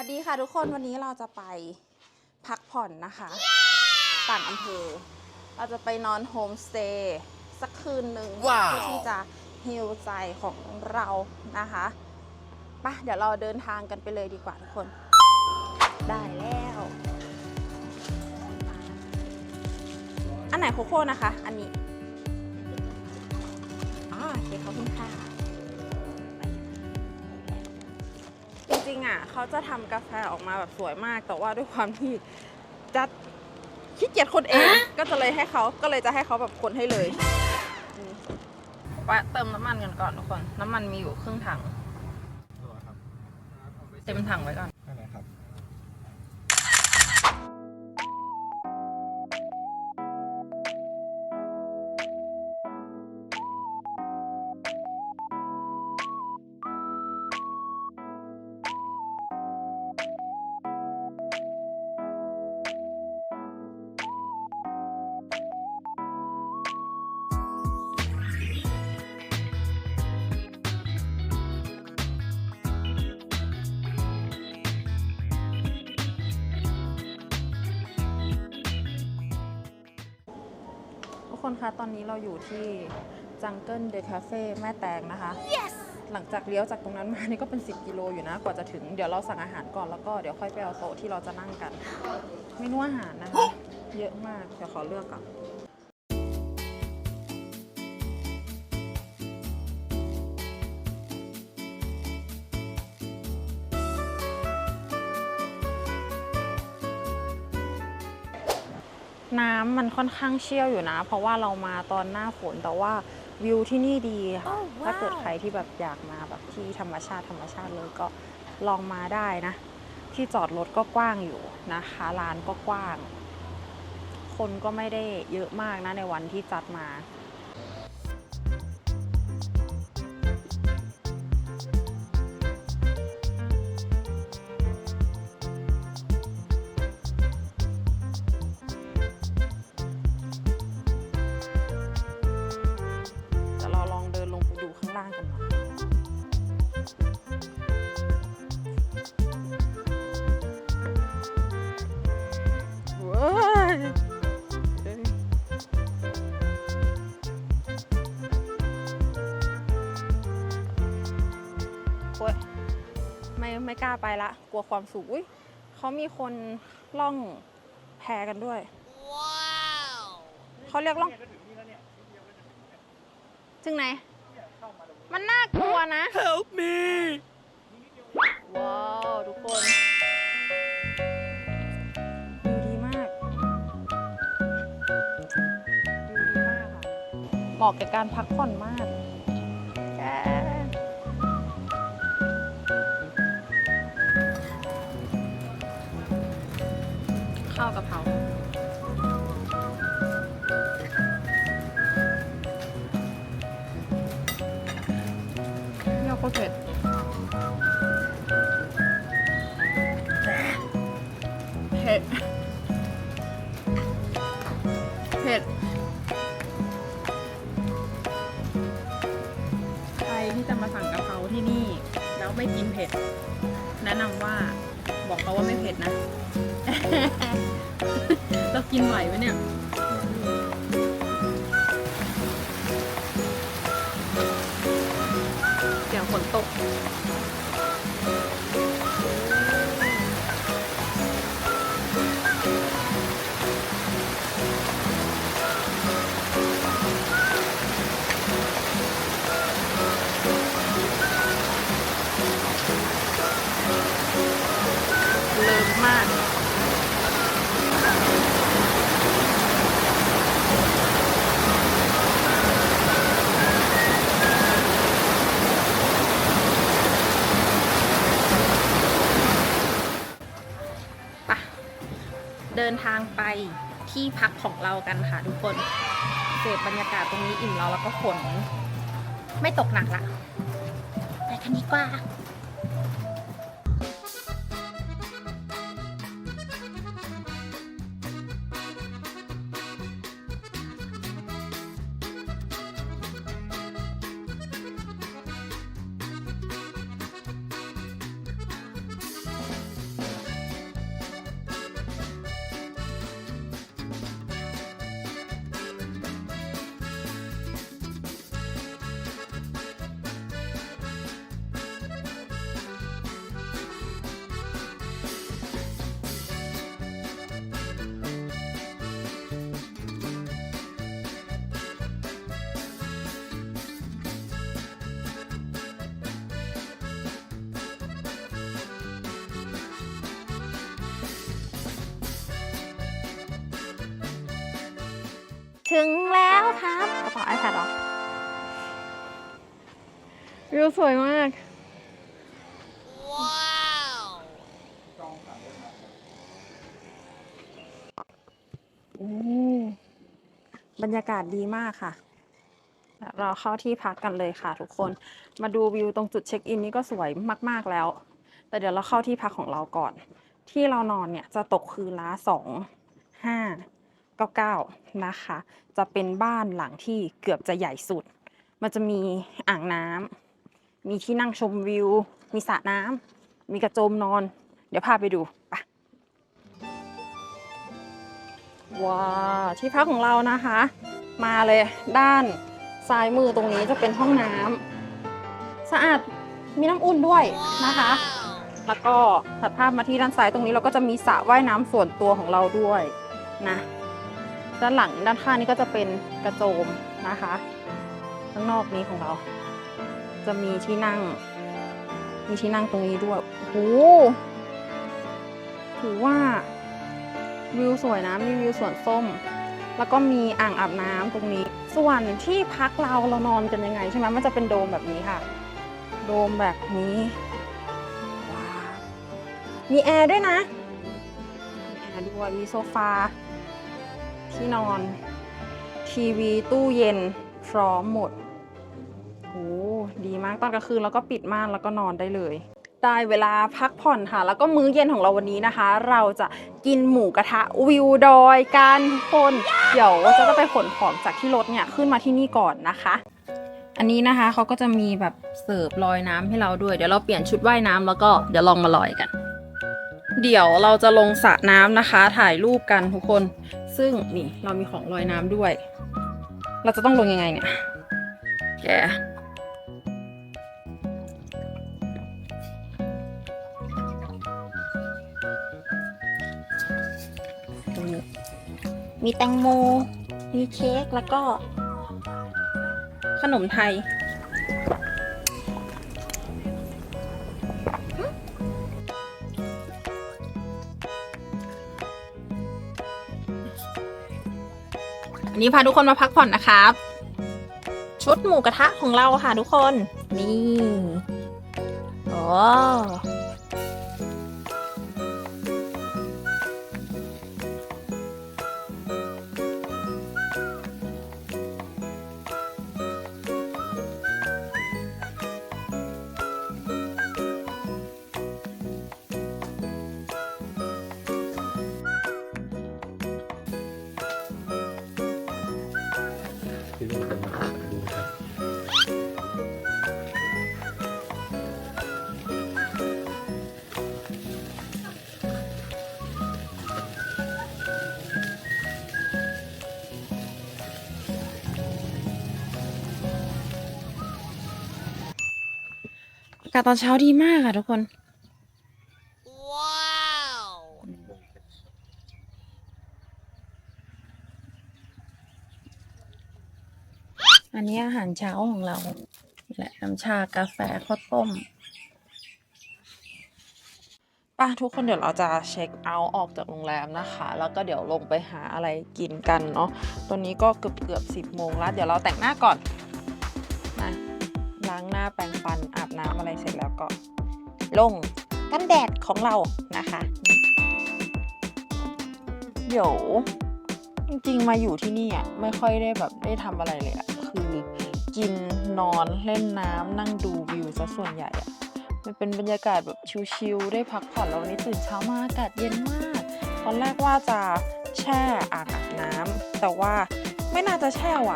วัสดีค่ะทุกคนวันนี้เราจะไปพักผ่อนนะคะ ต่างอำเภอ เราจะไปนอนโฮมสเตย์สักคืนหนึ่งว้าวเพื่อที่จะฮิลใจของเรานะคะไปะเดี๋ยวเราเดินทางกันไปเลยดีกว่าทุกคน ได้แล้ว อันไหนโคโค่นะคะ อันนี้ ริงๆอะเขาจะทำกาแฟออกมาแบบสวยมาก แต่ว่าด้วยความที่จัดขี้เกียจคนเอง ก็จะเลยให้เขาก็เลยจะให้เขาแบบคนให้เลยอืมแวะเติมน้ำมันกันก่อนทุกคน น้ำมันมีอยู่ครึ่งถังตัวครับเต็มถังไว้ก่อน กคนคะตอนนี้เราอยู่ที่จังเกิลเดอะคาเฟ่แม่แตงนะคะ yes หลังจากเลี้ยวจากตรงนั้นมานี่ก็เป็น 10 กิโลอยู่นะ กว่าจะถึงเดี๋ยวเราสั่งอาหารก่อนแล้วก็เดี๋ยวค่อยไปเอาโต๊ะที่เราจะนั่งกัน เมนูอาหารนะคะ เยอะมาก เดี๋ยวขอเลือกก่อน น้ำมันค่อนข้างเชี่ยวอยู่นะ เพราะว่าเรามาตอนหน้าฝนแต่ว่าวิวที่นี่ดีค่ะถ้าเกิดใครที่แบบอยากมาแบบที่ธรรมชาติธรรมชาติเลยก็ลองมาได้นะ ที่จอดรถก็กว้างอยู่นะคะร้านก็กว้าง คนก็ไม่ได้เยอะมากนะในวันที่จัดมา ไม่ไม่กล้าไปละ กลัวความสูงอุ้ยเขามีคนล่องแพกันด้วยเขาเรียกล่องถึงไหน มันน่ากลัวนะ Help me ว้าว ทุกคนวิวดีมากวิวดีมากค่ะเหมาะกับการพักผ่อนมากแก ตรเผ็ดเผ็ด เผ็ด ใครที่จะมาสั่งกะเพราที่นี่ แล้วไม่กินเผ็ด แนะนำว่าบอกเขาว่าไม่เผ็ดนะ เรากินไหวไหมเนี่ย ดี๋ย ที่พักของเรากันค่ะทุกคนเสพบรรยากาศตรงนี้อิ่มเราแล้วก็ฝนไม่ตกหนักละไปกันดีกว่า ถึงแล้วครับกระเป๋า iPad เหรอวิวสวยมากโอ้บรรยากาศดีมากค่ะ เราเข้าที่พักกันเลยค่ะทุกคน มาดูวิวตรงจุดเช็คอินนี่ก็สวยมาก ๆ แล้ว แต่เดี๋ยวเราเข้าที่พักของเราก่อน ที่เรานอนเนี่ยจะตกคืนละสองห้า เก้าเก้านะคะ จะเป็นบ้านหลังที่เกือบจะใหญ่สุด มันจะมีอ่างน้ำมีที่นั่งชมวิว มีสระน้ำมีกระโจมนอน เดี๋ยวพาไปดูไปว้าวที่พักของเรานะคะ มาเลยด้านซ้ายมือตรงนี้จะเป็นห้องน้ำสะอาดมีน้ำอุ่นด้วยนะคะ แล้วก็ถัดภาพมาที่ด้านซ้ายตรงนี้เราก็จะมีสระว่ายน้ำส่วนตัวของเราด้วยนะ ด้านหลังด้านข้างนี้ก็จะเป็นกระโจมนะคะข้างนอกนี้ของเรา จะมีที่นั่ง มีที่นั่งตรงนี้ด้วยโอ้โหถือว่าวิวสวยนะมีวิวสวนส้ม แล้วก็มีอ่างอาบน้ำตรงนี้ ส่วนที่พักเราเรานอนกันยังไงใช่ไหมมันจะเป็นโดมแบบนี้ค่ะ โดมแบบนี้ว้ามีแอร์ด้วยนะมีแอร์ด้วยมีโซฟา ที่นอน ทีวีตู้เย็นพร้อมหมดโหดีมากตอนกลางคืนแล้วก็ปิดม่านแล้วก็นอนได้เลย ได้เวลาพักผ่อนค่ะ แล้วก็มื้อเย็นของเราวันนี้นะคะ เราจะกินหมูกระทะวิวดอยกันทุกคนเดี๋ยวจะต้องไปขนของจากที่รถเนี่ยขึ้นมาที่นี่ก่อนนะคะอันนี้นะคะเขาก็จะมีแบบเสิร์ฟลอยน้ำให้เราด้วย เดี๋ยวเราเปลี่ยนชุดว่ายน้ำแล้วก็เดี๋ยวลองมาลอยกัน เดี๋ยวเราจะลงสระน้ำนะคะ ถ่ายรูปกันทุกคน ซึ่งนี่เรามีของลอยน้ำด้วย เราจะต้องลงยังไงเนี่ย แก มีแตงโม มีเค้กแล้วก็ ขนมไทยันนี้พาทุกคนมาพักผ่อนนะครับ ชุดหมูกระทะของเราค่ะทุกคน นี่ โอ้ อากาศตอนเช้าดีมากค่ะทุกคนอันนี้อาหารเช้าของเราแหละน้ำชากาแฟข้าวต้มป่ะทุกคนเดี๋ยวเราจะเช็คเอาท์ออกจากโรงแรมนะคะ แล้วก็เดี๋ยวลงไปหาอะไรกินกันเนาะตอนนี้ก็เกือบเกือบสิบโมงแล้ว เดี๋ยวเราแต่งหน้าก่อนางหน้าแปรงฟันอาบน้ำอะไรเสร็จแล้วก็ ลงกันแดดของเรานะคะ เดี๋ยวจริงๆมาอยู่ที่นี่อะไม่ค่อยได้แบบได้ทำอะไรเลยอะคือกินนอนเล่นน้ำนั่งดูวิวซะส่วนใหญ่อะมันเป็นบรรยากาศแบบชิลๆได้พักผ่อนแล้ววันนี้ตื่นเช้ามาอากาศเย็นมาก ตอนแรกว่าจะแช่อ่างอาบน้ำแต่ว่าไม่น่าจะแช่ไหว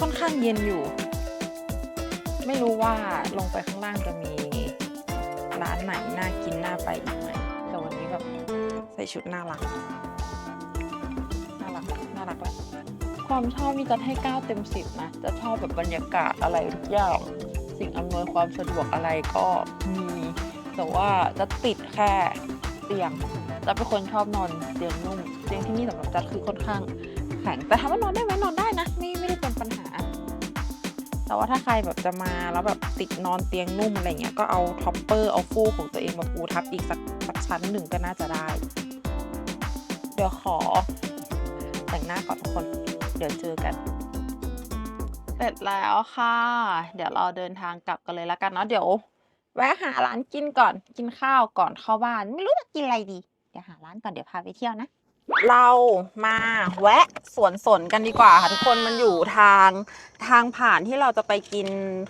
ค่อนข้างเย็นอยู่ ไม่รู้ว่าลงไปข้างล่างจะมีร้านไหนน่ากินน่าไปอีกไหมแต่วันนี้แบบใส่ชุดน่ารัก น่ารักน่ารักแหละความชอบนี่จะให้9เต็ม10นะ จะชอบแบบบรรยากาศอะไรทุกอย่าง สิ่งอำนวยความสะดวกอะไรก็มี แต่ว่าจะติดแค่เตียงจะเป็นคนชอบนอนเตียงนุ่ม เตียงที่นี่สำหรับจัดคือค่อนข้างแข็ง แต่ถามว่านอนได้ไหมนอนได้นะ ไม่ไม่ได้เป็นปัญหา แต่ว่าถ้าใครแบบจะมาแล้วแบบติดนอนเตียงนุ่มอะไรเงี้ยก็เอาท็อปเปอร์เอาฟูกของตัวเองมาปูทับอีกสักสักชั้นหนึ่งก็น่าจะได้ เดี๋ยวขอแต่งหน้าก่อนทุกคน เดี๋ยวเจอกัน เสร็จแล้วค่ะ เดี๋ยวเราเดินทางกลับกันเลยแล้วกันเนาะเดี๋ยว แวะหาร้านกินก่อนกินข้าวก่อนเข้าบ้าน ไม่รู้จะกินอะไรดี เดี๋ยวหาร้านก่อนเดี๋ยวพาไปเที่ยวนะ เรามาแวะสวนสนกันดีกว่าค่ะทุกคนมันอยู่ทางทางผ่านที่เราจะไปกิน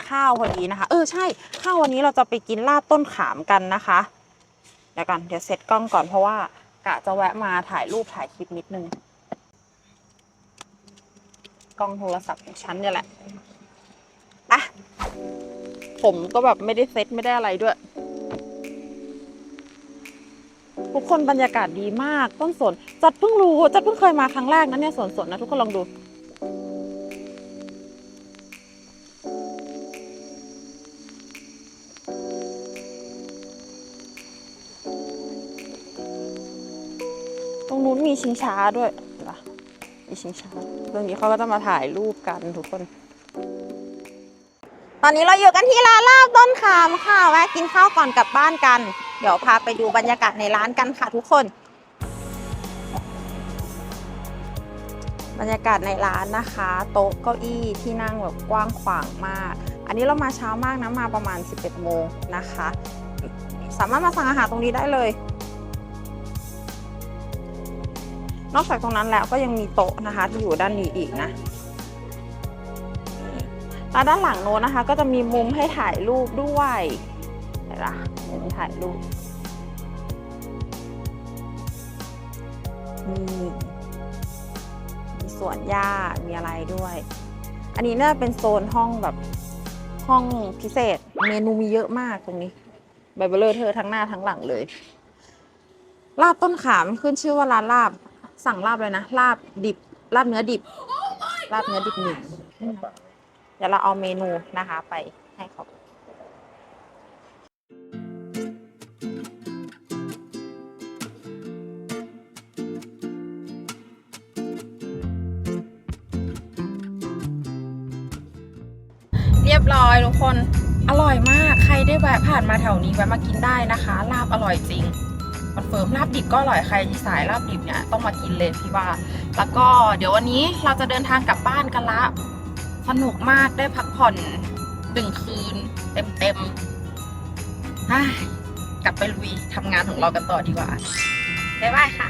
ข้าวพอดีนะคะ เออใช่ข้าววันนี้เราจะไปกินลาบต้นขามกันนะคะ เดี๋ยวก่อนเดี๋ยวเซตกล้องก่อนเพราะว่ากะจะแวะมาถ่ายรูปถ่ายคลิปนิดนึงกล้องโทรศัพท์ของฉันเนี่ยแหละอะผมก็แบบไม่ได้เซตไม่ได้อะไรด้วย ทุกคนบรรยากาศดีมากต้นสนจัดเพิ่งรู้จัดเพิ่งเคยมาครั้งแรกนะเนี่ยสวนสนนะทุกคนลองดูตรงนู้นมีชิงช้าด้วยเห็นปะมีชิงช้าตรงนี้เขาก็จะมาถ่ายรูปกันทุกคน ตอนนี้เราอยู่กันที่ร้านลาบต้นขามค่ะแวะกินข้าวก่อนกลับบ้านกัน เดี๋ยวพาไปดูบรรยากาศในร้านกันค่ะทุกคน บรรยากาศในร้านนะคะ โต๊ะเก้าอี้ที่นั่งแบบกว้างขวางมาก อันนี้เรามาเช้ามากนะมาประมาณ 11โมงนะคะ สามารถมาสั่งอาหารตรงนี้ได้เลย นอกจากตรงนั้นแล้วก็ยังมีโต๊ะนะคะที่อยู่ด้านนี้อีกนะ แล้วด้านหลังโน้นนะคะ ก็จะมีมุมให้ถ่ายรูปด้วยเห็นปะมุมถ่ายรูปนี่มีสวนหญ้ามีอะไรด้วย อันนี้น่าจะเป็นโซนห้องแบบห้องพิเศษ เมนูมีเยอะมากตรงนี้ไบเบลเลอร์เธอทั้งหน้าทั้งหลังเลยลาบต้นขามขึ้นชื่อว่าร้านลาบสั่งลาบเลยนะลาบดิบลาบเนื้อดิบลาบเนื้อดิบหนึ่งเดี๋ยวเราเอาเมนูนะคะไปให้เขาเรียบร้อยทุกคนอร่อยมากใครได้แวะผ่านมาแถวนี้แวะมากินได้นะคะ ลาบอร่อยจริงคอนเฟิร์มลาบดิบก็อร่อยใครที่สายลาบดิบเนี่ยต้องมากินเลยพี่ว่า แล้วก็เดี๋ยววันนี้เราจะเดินทางกลับบ้านกันละ สนุกมากได้พักผ่อนหนึ่งคืนเต็มเต็มๆกลับไปลุยทำงานของเรากันต่อดีกว่าบ๊ายบายค่ะ